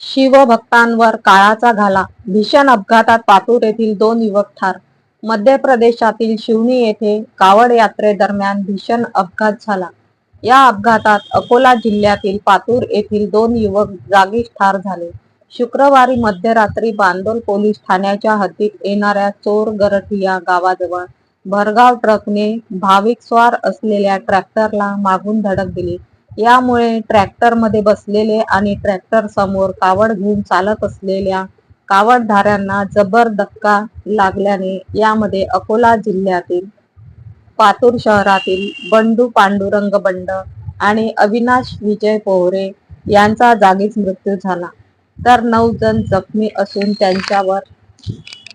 शिवभक्तांवर काळाचा घाला. भीषण अपघातात पातूर येथील दोन युवक ठार. मध्य प्रदेशातील शिवनी येथे कावड यात्रेदरम्यान भीषण अपघात झाला. या अपघातात अकोला जिल्ह्यातील पातूर येथील दोन युवक जागीच ठार झाले. शुक्रवारी मध्यरात्री बांदोल पोलीस ठाण्याच्या हद्दीत येणाऱ्या चोर गरठिया गावाजवळ भरगाव ट्रकने भाविक स्वार असलेल्या ट्रॅक्टरला मागून धडक दिली. यामुळे ट्रॅक्टरमध्ये बसलेले आणि ट्रॅक्टर समोर कावड घेऊन चालत असलेल्या कावडधाऱ्यांना जबर धक्का लागल्याने यामध्ये अकोला जिल्ह्यातील पातूर शहरातील बंडू पांडुरंग बंड आणि अविनाश विजय पोहरे यांचा जागीच मृत्यू झाला. तर नऊ जण जखमी असून त्यांच्यावर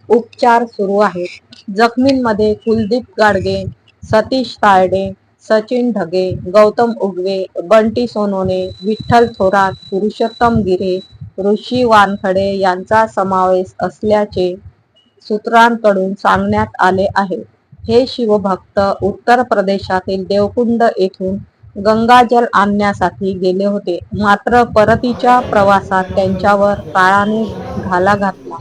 उपचार सुरू आहेत. जखमींमध्ये कुलदीप गाडगे सतीश तायडे सचिन ढगे गौतम उगवे बंटी सोनोने विठ्ठल थोरात पुरुषोत्तम गिरे ऋषी वानखडे यांचा समावेश असल्याचे सूत्रांकडून सांगण्यात आले आहे. हे शिवभक्त उत्तर प्रदेशातील देवकुंड येथून गंगाजल आणण्यासाठी गेले होते. मात्र परतीच्या प्रवासात त्यांच्यावर काळाने घाला घातला.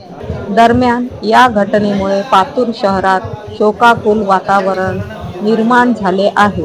दरम्यान या घटनेमुळे पातूर शहरात शोकाकुल वातावरण निर्माण झाले आहे.